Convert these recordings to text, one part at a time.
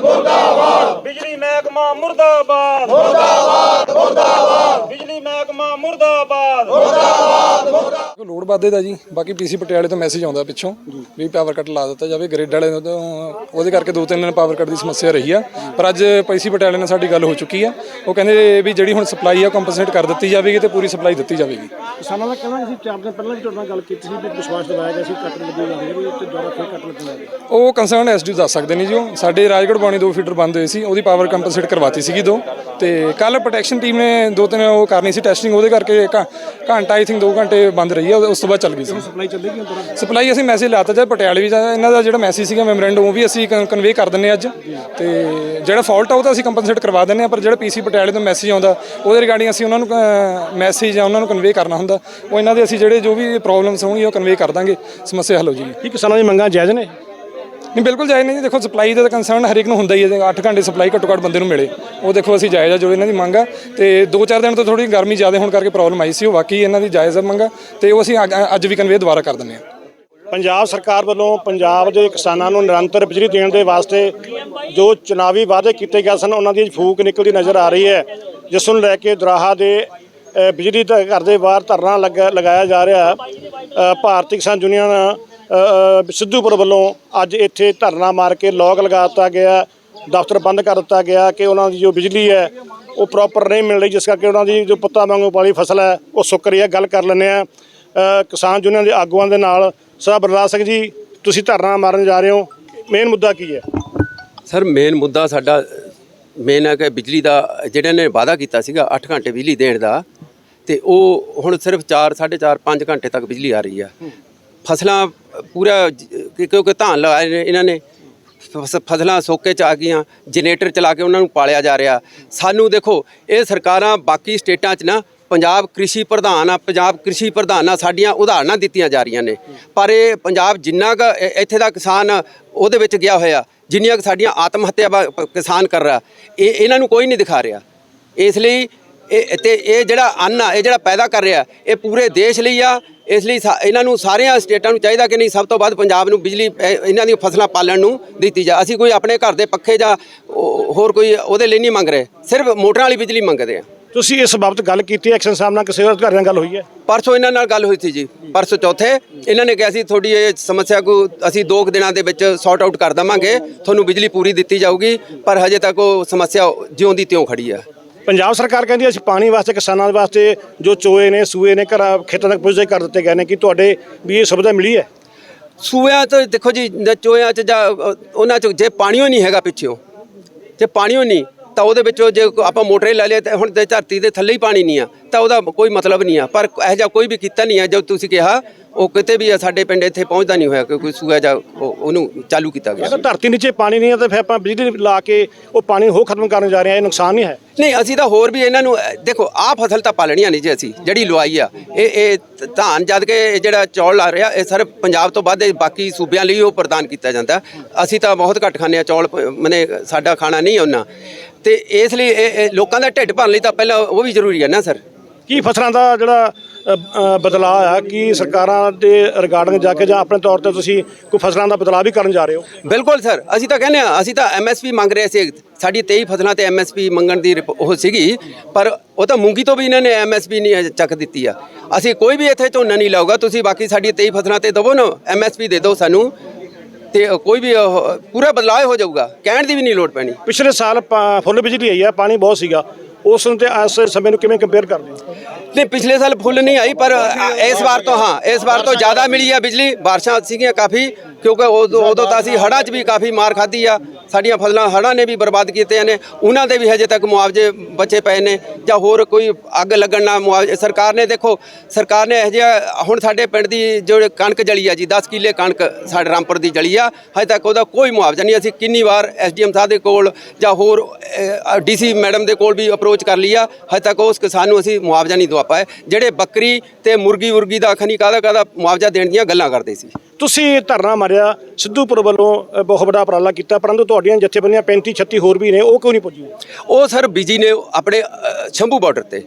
ਮੁਰਦਾਬਾਦ। ਬਿਜਲੀ ਮਹਿਕਮਾ ਮੁਰਦਾਬਾਦ। ਮੁਰਦਾਬਾਦ ਮੁਰਦਾਬਾਦ ਬਿਜਲੀ ਮਹਿਕਮਾ ਮੁਰਦਾਬਾਦ ਕੋਈ ਲੋਡ ਵਾਧੇ ਦਾ ਜੀ। ਬਾਕੀ ਪੀਸੀ ਪਟਿਆਲੇ ਤੋਂ ਮੈਸੇਜ ਆਉਂਦਾ ਪਿੱਛੋਂ ਵੀ ਪਾਵਰ ਕੱਟ ਲਾ ਦਿੱਤਾ ਜਾਵੇ। ਗ੍ਰਿਡ ਵਾਲੇ ਤੋਂ ਉਹਦੇ ਕਰਕੇ ਦੋ ਤਿੰਨ ਦਿਨ ਪਾਵਰ ਕੱਟ ਦੀ ਸਮੱਸਿਆ ਰਹੀ ਆ। ਪਰ ਅੱਜ ਪੀਸੀ ਪਟਿਆਲੇ ਨਾਲ ਸਾਡੀ ਗੱਲ ਹੋ ਚੁੱਕੀ ਆ। ਉਹ ਕਹਿੰਦੇ ਵੀ ਜਿਹੜੀ ਹੁਣ ਸਪਲਾਈ ਆ ਕੰਪਨਸੇਟ ਕਰ ਦਿੱਤੀ ਜਾਵੇਗੀ ਤੇ ਪੂਰੀ ਸਪਲਾਈ ਦਿੱਤੀ ਜਾਵੇਗੀ। ਕਿਸਾਨਾਂ ਦਾ ਕਹਿਣਾ ਅਸੀਂ ਚਾਰ ਦਿਨ ਪਹਿਲਾਂ ਵੀ ਤੁਹਾਡੇ ਨਾਲ ਗੱਲ ਕੀਤੀ ਸੀ ਵੀ ਵਿਸ਼ਵਾਸ ਦਿਵਾਇਆ ਗਿਆ ਸੀ ਕੱਟ ਲੱਗੇ ਜਾਂਦੇ ਨੇ ਤੇ ਦੁਬਾਰਾ ਫਿਰ ਕੱਟ ਲੱਗਣਾ ਉਹ ਕੰਸਰਨ ਐਸਡੀ ਦੱਸ ਸਕਦੇ ਨੇ ਜੀ ਉਹ। ਸਾਡੇ ਰਾਜਗੜ੍ਹ ਬਾਣੀ ਦੋ ਫੀਡਰ ਬੰਦ ਹੋਏ ਸੀ ਉਹਦੀ ਪਾਵਰ ਕੰਪਨਸੇਟ ਕਰਵਾਤੀ ਸੀਗੀ ਦੋ। ਤੇ ਕੱਲ ਪ੍ਰੋਟੈਕਸ਼ਨ ਟੀਮ ਨੇ ਦੋ ਤਿੰਨ ਉਹ ਕਰਨੀ ਸੀ ਟੈਸਟਿੰਗ ਉਹਦੇ ਕਰਕੇ ਘੰਟਾ ਆਈ ਥਿੰਕ 2 ਘੰਟੇ ਬੰਦ ਰਹੀ ਆ ਉਸ ਤੋਂ ਬਾਅਦ ਚੱਲ ਗਈ ਸੀ। ਸਪਲਾਈ ਚੱਲੇਗੀ ਦੁਬਾਰਾ ਸਪਲਾਈ ਅਸੀਂ ਮੈਸੇਜ ਲਾਤਾ ਜੇ ਪਟਿਆਲੇ ਵੀ ਜਾ- ਇਹਨਾਂ ਦਾ ਜਿਹੜਾ ਮੈਸੇਜ ਸੀਗਾ ਮੈਮੋਰੈਂਡਮ ਉਹ ਵੀ ਅਸੀਂ ਕਨਵੇ ਕਰ ਦਿੰਨੇ ਅੱਜ। ਤੇ ਜਿਹੜਾ ਫਾਲਟ ਆ ਉਹ ਤਾਂ ਅਸੀਂ ਕੰਪਨਸੇਟ ਕਰਵਾ ਦਿੰਨੇ ਆ ਪਰ ਜਿਹੜਾ ਪੀਸੀ ਪਟਿਆਲੇ ਤੋਂ ਮੈਸੇਜ ਆਉਂਦਾ ਉਹਦੇ ਰਿਗਾਰਡਿੰਗ ਅਸੀਂ ਉਹਨਾਂ ਨੂੰ ਮੈਸੇਜ ਆ ਉਹਨਾਂ ਨੂੰ ਕਨਵੇ ਕਰਨਾ ਹੁੰਦਾ। ਉਹ ਇਹਨਾਂ ਦੇ ਅਸੀਂ ਜਿਹੜੇ ਜੋ ਵੀ ਪ੍ਰੋਬਲਮਸ ਹੋਣਗੀਆਂ ਉਹ ਕਨਵੇ ਕਰ ਦਾਂਗੇ। ਸਮੱਸਿਆ ਹੱਲ ਹੋ ਜਾਏਗੀ। ਕੀ ਕਿਸਾਨਾਂ ਦੀ ਮੰਗਾਂ ਜਾਇਜ਼ ਨੇ? ਨਹੀਂ, ਬਿਲਕੁਲ ਜਾਇਜ਼ ਨਹੀਂ ਜੀ। ਦੇਖੋ ਸਪਲਾਈ ਦਾ ਕੰਸਰਨ ਹਰ ਇੱਕ ਨੂੰ ਹੁੰਦਾ ਹੀ ਹੈ 8 ਘੰਟੇ ਸਪਲਾਈ ਘੱਟੋ ਘੱਟ ਬੰਦੇ ਨੂੰ ਮਿਲੇ। ਉਹ ਦੇਖੋ, ਅਸੀਂ ਜਾਇਜ਼ ਆ, ਜੋ ਇਹਨਾਂ ਦੀ ਮੰਗ ਆ। ਤੇ 2-4 ਦਿਨ ਤੋਂ ਥੋੜੀ ਗਰਮੀ ਜ਼ਿਆਦਾ ਹੋਣ ਕਰਕੇ ਪ੍ਰੋਬਲਮ ਆਈ ਸੀ। ਉਹ ਬਾਕੀ ਇਹਨਾਂ ਦੀ ਜਾਇਜ਼ ਮੰਗ ਆ। ਤੇ ਉਹ ਅਸੀਂ ਅੱਜ- ਅੱਜ ਵੀ ਕਨਵੇ ਦੁਬਾਰਾ ਕਰ ਦਿੰਦੇ ਹਾਂ ਪੰਜਾਬ ਸਰਕਾਰ ਵੱਲੋਂ ਪੰਜਾਬ ਦੇ ਕਿਸਾਨਾਂ ਨੂੰ ਨਿਰੰਤਰ ਬਿਜਲੀ ਦੇਣ ਦੇ ਵਾਸਤੇ ਜੋ ਚੁਣਾਵੀ ਵਾਅਦੇ ਕੀਤੇ ਗਏ ਸਨ, ਉਹਨਾਂ ਦੀ ਫੂਕ ਨਿਕਲਦੀ ਨਜ਼ਰ ਆ ਰਹੀ ਹੈ। ਜਿਸ ਨੂੰ ਲੈ ਕੇ ਦਰਾਹਾ ਦੇ ਬਿਜਲੀ ਦਾ ਘਰ ਦੇ ਬਾਹਰ ਧਰਨਾ ਲੱਗਾ- ਲਗਾਇਆ ਜਾ ਰਿਹਾ। ਭਾਰਤੀ ਕਿਸਾਨ ਯੂਨੀਅਨ ਸਿੱਧੂਪੁਰ ਵੱਲੋਂ ਅੱਜ ਇੱਥੇ ਧਰਨਾ ਮਾਰ ਕੇ ਲੋਕ ਲਗਾ ਦਿੱਤਾ ਗਿਆ, ਦਫ਼ਤਰ ਬੰਦ ਕਰ ਦਿੱਤਾ ਗਿਆ ਕਿ ਉਹਨਾਂ ਦੀ ਜੋ ਬਿਜਲੀ ਹੈ, ਉਹ ਪ੍ਰੋਪਰ ਨਹੀਂ ਮਿਲ ਰਹੀ, ਜਿਸ ਕਰਕੇ ਉਹਨਾਂ ਦੀ ਜੋ ਪੁੱਤਾਂ ਵਾਂਗੂ ਵਾਲੀ ਫਸਲ ਹੈ, ਉਹ ਸੁੱਕ ਰਹੀ ਹੈ। ਗੱਲ ਕਰ ਲੈਂਦੇ ਆ ਕਿਸਾਨ ਯੂਨੀਅਨ ਦੇ ਆਗੂਆਂ ਦੇ ਨਾਲ ਸਾਹਿਬ ਬਰਲਾ ਸਿੰਘ ਜੀ, ਤੁਸੀਂ ਧਰਨਾ ਮਾਰਨ ਜਾ ਰਹੇ ਹੋ। ਮੇਨ ਮੁੱਦਾ ਕੀ ਹੈ? ਸਰ ਮੇਨ ਮੁੱਦਾ ਸਾਡਾ ਮੇਨ ਹੈ ਕਿ ਬਿਜਲੀ ਦਾ, ਜਿਹੜੇ ਨੇ ਵਾਅਦਾ ਕੀਤਾ ਸੀਗਾ 8 ਘੰਟੇ ਬਿਜਲੀ ਦੇਣ ਦਾ, ਤੇ ਉਹ ਹੁਣ ਸਿਰਫ 4 4.5 5 ਘੰਟੇ ਤੱਕ ਬਿਜਲੀ ਆ ਰਹੀ ਆ। ਫਸਲਾਂ ਪੂਰਾ ਕਿਉਂਕਿ ਧਾਨ ਲਗਾਏ ਨੇ ਇਹਨਾਂ ਨੇ। ਫਸ- ਫਸਲਾਂ ਸੋਕੇ ਚ ਆ ਗਈਆਂ, ਜਨਰੇਟਰ ਚਲਾ ਕੇ ਉਹਨਾਂ ਨੂੰ ਪਾਲਿਆ ਜਾ ਰਿਹਾ। ਸਾਨੂੰ ਦੇਖੋ, ਇਹ ਸਰਕਾਰਾਂ ਬਾਕੀ ਸਟੇਟਾਂ 'ਚ ਨਾ, ਪੰਜਾਬ ਕ੍ਰਿਸ਼ੀ ਪ੍ਰਧਾਨ ਆ, ਪੰਜਾਬ ਕ੍ਰਿਸ਼ੀ ਪ੍ਰਧਾਨ ਆ, ਸਾਡੀਆਂ ਉਦਾਹਰਨਾਂ ਦਿੱਤੀਆਂ ਜਾ ਰਹੀਆਂ ਨੇ। ਪਰ ਇਹ ਪੰਜਾਬ ਜਿੰਨਾ ਕੁ ਇੱਥੇ ਦਾ ਕਿਸਾਨ ਉਹਦੇ ਵਿੱਚ ਗਿਆ ਹੋਇਆ, ਜਿੰਨੀਆਂ ਕੁ ਸਾਡੀਆਂ ਆਤਮ ਹੱਤਿਆ ਕਿਸਾਨ ਕਰ ਰਿਹਾ, ਇਹ ਇਹਨਾਂ ਨੂੰ ਕੋਈ ਨਹੀਂ ਦਿਖਾ ਰਿਹਾ। ਇਸ ਲਈ ਇਹ ਤੇ ਇਹ ਜਿਹੜਾ ਅੰਨ ਆ, ਇਹ ਜਿਹੜਾ ਪੈਦਾ ਕਰ ਰਿਹਾ, ਇਹ ਪੂਰੇ ਦੇਸ਼ ਲਈ ਆ ਇਸ ਲਈ ਇਹਨਾਂ ਨੂੰ ਸਾਰਿਆਂ ਸਟੇਟਾਂ ਨੂੰ ਚਾਹੀਦਾ ਕਿ ਨਹੀਂ ਸਭ ਤੋਂ ਵੱਧ ਪੰਜਾਬ ਨੂੰ ਬਿਜਲੀ ਇਹ- ਇਹਨਾਂ ਦੀਆਂ ਫਸਲਾਂ ਪਾਲਣ ਨੂੰ ਦਿੱਤੀ ਜਾ ਅਸੀਂ ਕੋਈ ਆਪਣੇ ਘਰ ਦੇ ਪੱਖੇ ਜਾਂ ਹੋਰ ਕੋਈ ਉਹਦੇ ਲਈ ਨਹੀਂ ਮੰਗ ਰਹੇ। ਸਿਰਫ ਮੋਟਰਾਂ ਵਾਲੀ ਬਿਜਲੀ ਮੰਗਦੇ ਆ। ਤੁਸੀਂ ਇਸ ਬਾਬਤ ਗੱਲ ਕੀਤੀ ਐਕਸ਼ਨ ਸਾਹਿਬ ਨਾਲ ਕਿਸੇ ਹੋਰ ਅਧਿਕਾਰੀ ਨਾਲ ਗੱਲ ਹੋਈ ਹੈ? ਪਰਸੋਂ ਇਹਨਾਂ ਨਾਲ ਗੱਲ ਹੋਈ ਸੀ ਜੀ ਪਰਸੋਂ ਚੌਥੇ। ਇਹਨਾਂ ਨੇ ਕਿਹਾ ਸੀ ਤੁਹਾਡੀ ਇਹ ਸਮੱਸਿਆ ਕੋ ਅਸੀਂ ਦੋ ਕੁ ਦਿਨਾਂ ਦੇ ਵਿੱਚ ਸੌਟ ਆਊਟ ਕਰ ਦਵਾਂਗੇ। ਤੁਹਾਨੂੰ ਬਿਜਲੀ ਪੂਰੀ ਦਿੱਤੀ ਜਾਊਗੀ ਪਰ ਹਜੇ ਤੱਕ ਉਹ ਸਮੱਸਿਆ ਜਿਉਂ ਦੀ ਤਿਉਂ ਖੜੀ ਆ ਪੰਜਾਬ ਸਰਕਾਰ ਕਹਿੰਦੀ ਅਸੀਂ ਪਾਣੀ ਵਾਸਤੇ, ਕਿਸਾਨਾਂ ਦੇ ਵਾਸਤੇ ਜੋ ਚੋਏ ਨੇ, ਸੂਏ ਨੇ, ਘਰਾਂ, ਖੇਤਾਂ ਤੱਕ ਪੁੱਜਦੇ ਕਰ ਦਿੱਤੇ ਗਏ ਨੇ, ਕਿ ਤੁਹਾਡੇ ਵੀ ਇਹ ਸੁਵਿਧਾ ਮਿਲੀ ਹੈ? ਸੂਇਆਂ ਚ ਦੇਖੋ ਜੀ ਨ- ਚ ਜਾਂ, ਉਹਨਾਂ ਚ ਜੇ ਪਾਣੀਓ ਨਹੀਂ ਹੈਗਾ ਪਿੱਛੋਂ ਜੇ ਪਾਣੀਓ ਨਹੀਂ, ਤਾਂ ਉਹਦੇ ਵਿੱਚੋਂ ਜੇ ਆਪਾਂ ਮੋਟਰੇ ਲੈ ਲਿਆ ਤੇ ਹੁਣ ਤੇ ਧਰਤੀ ਦੇ ਥੱਲੇ ਹੀ ਪਾਣੀ ਨਹੀਂ ਆ, ਤਾਂ ਉਹਦਾ ਕੋਈ ਮਤਲਬ ਨਹੀਂ ਆ, ਪਰ ਇਹੋ ਜਿਹਾ ਕੋਈ ਵੀ ਕੀਤਾ ਨਹੀਂ ਆ, ਜੋ ਤੁਸੀਂ ਕਿਹਾ ਉਹ ਕਿਤੇ ਵੀ ਸਾਡੇ ਪਿੰਡ ਇੱਥੇ ਪਹੁੰਚਦਾ ਨਹੀਂ ਹੋਇਆ ਕਿ ਕੋਈ ਸੂਆ ਜਾਂ ਉਹ- ਉਹਨੂੰ ਚਾਲੂ ਕੀਤਾ ਗਿਆ ਅਗਰ ਧਰਤੀ ਨੀਚੇ ਪਾਣੀ ਨਹੀਂ ਹੈ ਤਾਂ ਫਿਰ ਆਪਾਂ ਬਿਜਲੀ ਲਾ ਕੇ ਉਹ ਪਾਣੀ ਹੋ ਖਤਮ ਕਰਨ ਜਾ ਰਹੇ ਹਾਂ ਇਹ ਨੁਕਸਾਨ ਨਹੀਂ ਹੈ? ਨਹੀਂ ਅਸੀਂ ਤਾਂ ਹੋਰ ਵੀ ਇਹਨਾਂ ਨੂੰ ਦੇਖੋ ਆਹ ਫਸਲ ਤਾਂ ਪਾਲਣੀਆਂ ਨਹੀਂ ਜੀ ਅਸੀਂ ਜਿਹੜੀ ਲਵਾਈ ਆ। ਇਹ ਇਹ ਧਾਨ ਜਦ ਕਿ ਇਹ ਜਿਹੜਾ ਚੌਲ ਲਾ ਰਿਹਾ ਇਹ ਸਿਰਫ ਪੰਜਾਬ ਤੋਂ ਬਾਅਦ ਇਹ ਬਾਕੀ ਸੂਬਿਆਂ ਲਈ ਉਹ ਪ੍ਰਦਾਨ ਕੀਤਾ ਜਾਂਦਾ। ਅਸੀਂ ਤਾਂ ਬਹੁਤ ਘੱਟ ਖਾਂਦੇ ਆ ਚੌਲ ਪ- ਮਨੇ ਸਾਡਾ ਖਾਣਾ ਨਹੀਂ ਉਹਨਾਂ। ਤੇ ਇਸ ਲਈ ਇਹ ਇਹ ਲੋਕਾਂ ਦਾ ਢਿੱਡ ਭਰਨ ਲਈ ਤਾਂ ਪਹਿਲਾਂ ਉਹ ਵੀ ਜ਼ਰੂਰੀ ਹੈ ਨਾ ਸਰ। ਕੀ ਫਸਲਾਂ ਦਾ ਜਿਹੜਾ ਬਦਲਾਅ ਆ ਕੀ ਸਰਕਾਰਾਂ ਦੇ ਰਿਗਾਰਡਿੰਗ ਜਾ ਕੇ ਜਾਂ ਆਪਣੇ ਤੌਰ ਤੇ ਤੁਸੀਂ ਕੋਈ ਫਸਲਾਂ ਦਾ ਬਦਲਾਅ ਵੀ ਕਰਨ ਜਾ ਰਹੇ ਹੋ? ਬਿਲਕੁਲ ਸਰ ਅਸੀਂ ਤਾਂ ਕਹਿੰਦੇ ਆ ਅਸੀਂ ਤਾਂ ਐਮਐਸਪੀ ਮੰਗ ਰਹੇ ਸੀ। ਸਾਡੀ 23 ਫਸਲਾਂ ਤੇ ਐਮਐਸਪੀ ਮੰਗਣ ਦੀ ਉਹ ਸੀਗੀ ਪਰ ਉਹ ਤਾਂ ਮੂੰਗੀ ਤੋਂ ਵੀ ਇਹਨਾਂ ਨੇ ਐਮਐਸਪੀ ਨਹੀਂ ਚੱਕ ਦਿੱਤੀ ਆ। ਅਸੀਂ ਕੋਈ ਵੀ ਇੱਥੇ ਝੋਨਾ ਨਹੀਂ ਲਾਊਗਾ ਤੁਸੀਂ ਬਾਕੀ ਸਾਡੀ 23 ਫਸਲਾਂ ਤੇ ਦਵੋ ਨਾ ਐਮਐਸਪੀ ਦੇ ਦਿਓ ਸਾਨੂੰ ਤੇ ਕੋਈ ਵੀ ਪੂਰਾ ਬਦਲਾਅ ਹੋ ਜਾਊਗਾ ਕਹਿਣ ਦੀ ਵੀ ਨਹੀਂ ਲੋੜ ਪੈਣੀ। ਪਿਛਲੇ ਸਾਲ ਫੁੱਲ ਬਿਜਲੀ ਆਈ ਹੈ ਪਾਣੀ ਬਹੁਤ ਸੀਗਾ। ਉਸ ਨੂੰ ਤੇ ਇਸ ਸਮੇਂ ਨੂੰ ਕਿਵੇਂ ਕੰਪੇਅਰ ਕਰਦੇ ਹੋ? ਨਹੀਂ, ਪਿਛਲੇ ਸਾਲ ਫੁੱਲ ਨਹੀਂ ਆਈ, ਪਰ ਇਸ ਵਾਰ ਤੋਂ ਹਾਂ, ਇਸ ਵਾਰ ਤੋਂ ਜ਼ਿਆਦਾ ਮਿਲੀ ਆ ਬਿਜਲੀ। ਬਾਰਿਸ਼ਾਂ ਸੀਗੀਆਂ ਕਾਫੀ, ਕਿਉਂਕਿ ਉਦੋਂ ਉਦੋਂ ਤਾਂ ਅਸੀਂ ਹੜ੍ਹਾਂ 'ਚ ਵੀ ਕਾਫੀ ਮਾਰ ਖਾਧੀ ਆ। ਸਾਡੀਆਂ ਫਸਲਾਂ ਹੜ੍ਹਾਂ ਨੇ ਵੀ ਬਰਬਾਦ ਕੀਤੀਆਂ ਨੇ, ਉਹਨਾਂ ਦੇ ਵੀ ਹਜੇ ਤੱਕ ਮੁਆਵਜ਼ੇ ਬਚੇ ਪਏ ਨੇ, ਜਾਂ ਹੋਰ ਕੋਈ ਅੱਗ ਲੱਗਣ ਨਾਲ ਮੁਆਵਜ਼ੇ, ਸਰਕਾਰ ਨੇ ਦੇਖੋ, ਸਰਕਾਰ ਨੇ ਇਹ ਜਿਹਾ, ਹੁਣ ਸਾਡੇ ਪਿੰਡ ਦੀ ਜੋ ਕਣਕ ਜਲੀ ਆ ਜੀ 10 ਕਿੱਲੇ ਕਣਕ ਸਾਡੇ ਰਾਮਪੁਰ ਦੀ ਜਲੀ ਆ, ਹਜੇ ਤੱਕ ਉਹਦਾ ਕੋਈ ਮੁਆਵਜ਼ਾ ਨਹੀਂ, ਅਸੀਂ ਕਿੰਨੀ ਵਾਰ ਐਸਡੀਐਮ ਸਾਹਿਬ ਦੇ ਕੋਲ ਜਾਂ ਹੋਰ ਡੀਸੀ ਮੈਡਮ ਦੇ ਕੋਲ ਵੀ ਅਪਰੋਚ ਕਰ ਲਈ ਆ, ਹਜੇ ਤੱਕ ਉਸ ਕਿਸਾਨ ਨੂੰ ਅਸੀਂ ਮੁਆਵਜ਼ਾ ਨਹੀਂ ਦਵਾ ਪਾਏ ਜਿਹੜੇ ਬੱਕਰੀ ਤੇ ਮੁਰਗੀ ਮੁਰਗੀ ਦਾ ਖਨੀ ਕਾਹਦਾ ਕਾਹਦਾ ਮੁਆਵਜ਼ਾ ਦੇਣ ਦੀਆਂ ਗੱਲਾਂ ਕਰਦੇ ਸੀ। ਤੁਸੀਂ ਧਰਨਾ ਮਾਰਿਆ ਸਿੱਧੂਪੁਰ ਵੱਲੋਂ ਬਹੁਤ ਵੱਡਾ ਉਪਰਾਲਾ ਕੀਤਾ ਪਰੰਤੂ ਤੁਹਾਡੀਆਂ ਜਥੇਬੰਦੀਆਂ 35 36 ਹੋਰ ਵੀ ਨੇ ਉਹ ਕਿਉਂ ਨਹੀਂ ਪੁੱਜੀਆਂ? ਉਹ ਸਰ ਬਿਜ਼ੀ ਨੇ ਆਪਣੇ ਸ਼ੰਭੂ ਬਾਰਡਰ ਤੇ।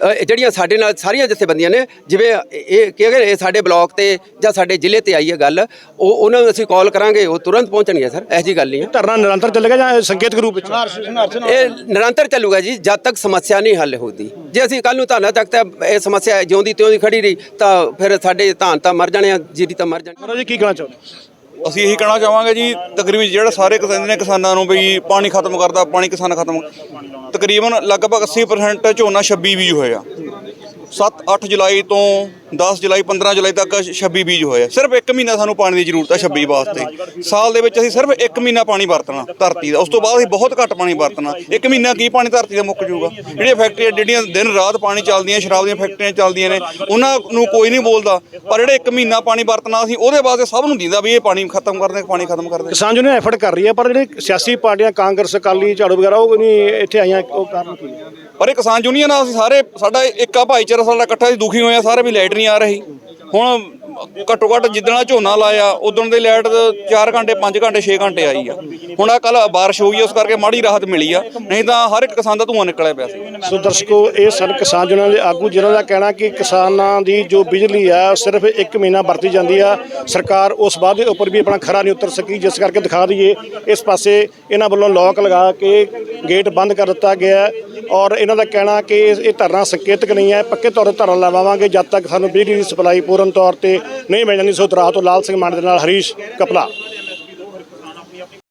ਜਿਹੜੀਆਂ ਸਾਡੇ ਨਾਲ ਸਾਰੀਆਂ ਜਥੇਬੰਦੀਆਂ ਨੇ ਜਿਵੇਂ ਇਹ ਕਿ ਅਗਰ ਇਹ ਸਾਡੇ ਬਲਾਕ ਤੇ ਜਾਂ ਸਾਡੇ ਜ਼ਿਲ੍ਹੇ ਤੇ ਆਈ ਹੈ ਗੱਲ ਉਹ ਉਹਨਾਂ ਨੂੰ ਅਸੀਂ ਕਾਲ ਕਰਾਂਗੇ ਉਹ ਤੁਰੰਤ ਪਹੁੰਚਣਗੇ ਸਰ ਇਹੋ ਜੀ ਗੱਲ ਨਹੀਂ ਹੈ। ਧਰਨਾ ਨਿਰੰਤਰ ਚੱਲੇਗਾ ਜਾਂ ਸੰਕੇਤਕ ਰੂਪ ਵਿੱਚ? ਇਹ ਨਿਰੰਤਰ ਚੱਲੂਗਾ ਜੀ ਜਦ ਤੱਕ ਸਮੱਸਿਆ ਨਹੀਂ ਹੱਲ ਹੁੰਦੀ। ਜੇ ਅਸੀਂ ਕੱਲ ਨੂੰ ਧਾਨਾ ਚੱਕ ਤੇ ਇਹ ਸਮੱਸਿਆ ਜਿਉਂਦੀ ਤਿਉਂਦੀ ਖੜੀ ਰਹੀ ਤਾਂ ਫਿਰ ਸਾਡੇ ਧਾਨ ਤਾਂ ਮਰ ਜਾਣੇ ਆ ਜੀਰੀ ਤਾਂ ਮਰ ਜਾਣੀ। ਮਹਾਰਾਜ ਜੀ ਕੀ ਕਹਿਣਾ ਚਾਹੁੰਦੇ? ਅਸੀਂ ਇਹੀ ਕਹਿਣਾ ਚਾਹਾਂਗੇ ਜੀ, ਤਕਰੀਬਨ ਜਿਹੜਾ ਸਾਰੇ ਕਿਸਾਨ ਨੇ ਕਿਸਾਨਾਂ ਨੂੰ ਵੀ ਪਾਣੀ ਖਤਮ ਕਰਦਾ, ਪਾਣੀ ਕਿਸਾਨ ਖਤਮ ਤਕਰੀਬਨ ਲਗਭਗ 80% ਝੋਨਾ 26 ਬੀਜ ਹੋਇਆ 7 8 ਜੁਲਾਈ ਤੋਂ 10 ਜੁਲਾਈ 15 ਜੁਲਾਈ ਤੱਕ 26 ਬੀਜ ਹੋਇਆ ਸਿਰਫ 1 ਮਹੀਨਾ ਸਾਨੂੰ ਪਾਣੀ ਦੀ ਜ਼ਰੂਰਤ ਹੈ 26 ਵਾਸਤੇ। ਸਾਲ ਦੇ ਵਿੱਚ ਅਸੀਂ ਸਿਰਫ 1 ਮਹੀਨਾ ਪਾਣੀ ਵਰਤਣਾ ਧਰਤੀ ਦਾ। ਉਸ ਤੋਂ ਬਾਅਦ ਅਸੀਂ ਬਹੁਤ ਘੱਟ ਪਾਣੀ ਵਰਤਣਾ। 1 ਮਹੀਨਾ ਕੀ ਪਾਣੀ ਧਰਤੀ ਦਾ ਮੁੱਕ ਜਾਊਗਾ? ਜਿਹੜੀਆਂ ਫੈਕਟਰੀਆਂ ਜਿਹੜੀਆਂ ਦਿਨ ਰਾਤ ਪਾਣੀ ਚੱਲਦੀਆਂ ਸ਼ਰਾਬ ਦੀਆਂ ਫੈਕਟਰੀਆਂ ਚੱਲਦੀਆਂ ਨੇ ਉਹਨਾਂ ਨੂੰ ਕੋਈ ਨਹੀਂ ਬੋਲਦਾ। ਪਰ ਜਿਹੜੇ 1 ਮਹੀਨਾ ਪਾਣੀ ਵਰਤਣਾ ਅਸੀਂ ਉਹਦੇ ਵਾਸਤੇ ਸਭ ਨੂੰ ਦਿੰਦਾ ਵੀ ਇਹ ਪਾਣੀ ਖਤਮ ਕਰਦੇ ਪਾਣੀ ਖਤਮ ਕਰਦੇ। ਕਿਸਾਨ ਯੂਨੀਅਨ ਐਫਰਟ ਕਰ ਰਹੀ ਹੈ ਪਰ ਜਿਹੜੇ ਸਿਆਸੀ ਪਾਰਟੀਆਂ ਕਾਂਗਰਸ ਅਕਾਲੀ ਝਾੜੂ ਵਗੈਰਾ ਉਹ ਨਹੀਂ ਇੱਥੇ ਆਈਆਂ ਉਹ ਕਾਰਨ ਕੀ? ਪਰ ਇਹ ਕਿਸਾਨ ਯੂਨੀਅਨ ਆ ਅਸੀਂ ਸਾਰੇ ਸਾਡਾ ਇੱਕ ਭਾਈਚਾਰਾ ਸਾਡਾ ਇਕੱਠਾ ਅਸੀਂ ਦੁਖੀ ਹੋਏ ਆ ਸਾਰੇ ਵੀ ਲਾਈਟ ਨਹੀਂ ਆ ਰਹੀ। ਹੁਣ ਘੱਟੋ ਘੱਟ ਜਿੱਦਣਾ ਝੋਨਾ ਲਾਇਆ, ਉਦੋਂ ਦੇ ਲਾਈਟ 4 ਘੰਟੇ 5 ਘੰਟੇ 6 ਘੰਟੇ ਆਈ ਆ। ਹੁਣ ਆ ਕੱਲ ਬਾਰਿਸ਼ ਹੋਈ ਆ ਉਸ ਕਰਕੇ ਮਾੜੀ ਰਾਹਤ ਮਿਲੀ ਆ। ਨਹੀਂ ਤਾਂ ਹਰ ਇੱਕ ਕਿਸਾਨ ਦਾ ਧੂਆਂ ਨਿਕਲਿਆ ਪਿਆ ਸੀ। ਸੋ ਦਰਸ਼ਕੋ, ਇਹ ਸਨ ਕਿਸਾਨ ਯੂਨੀਅਨ ਦੇ ਆਗੂ, ਜਿਨ੍ਹਾਂ ਦਾ ਕਹਿਣਾ ਕਿ ਕਿਸਾਨਾਂ ਦੀ ਜੋ ਬਿਜਲੀ ਆ ਸਿਰਫ 1 ਮਹੀਨਾ ਵਰਤੀ ਜਾਂਦੀ ਆ। ਸਰਕਾਰ ਉਸ ਬਾਅਦ ਦੇ ਉੱਪਰ ਵੀ ਆਪਣਾ ਖਰਾ ਨਹੀਂ ਉਤਰ ਸਕੀ, ਜਿਸ ਕਰਕੇ ਦਿਖਾ ਦਈਏ, ਇਸ ਪਾਸੇ ਇਹਨਾਂ ਵੱਲੋਂ ਲੋਕ ਲਗਾ ਕੇ ਗੇਟ ਬੰਦ ਕਰ ਦਿੱਤਾ ਗਿਆ ਔਰ ਇਹਨਾਂ ਦਾ ਕਹਿਣਾ ਕਿ ਇਹ ਧਰਨਾ ਸੰਕੇਤਕ ਨਹੀਂ ਹੈ, ਪੱਕੇ ਤੌਰ ਤੇ ਧਰਨਾ ਲਵਾਵਾਂਗੇ, ਜਦ ਤੱਕ ਸਾਨੂੰ ਬਿਜਲੀ ਦੀ ਸਪਲਾਈ ਪੂਰਨ ਤੌਰ ਤੇ ਨਹੀਂ ਮਿਲ ਜਾਂਦੀ ਸੋ ਦਰਾਹ ਤੋਂ ਲਾਲ ਸਿੰਘ ਮਾਨ ਦੇ ਨਾਲ ਹਰੀਸ਼ ਕਪਲਾ।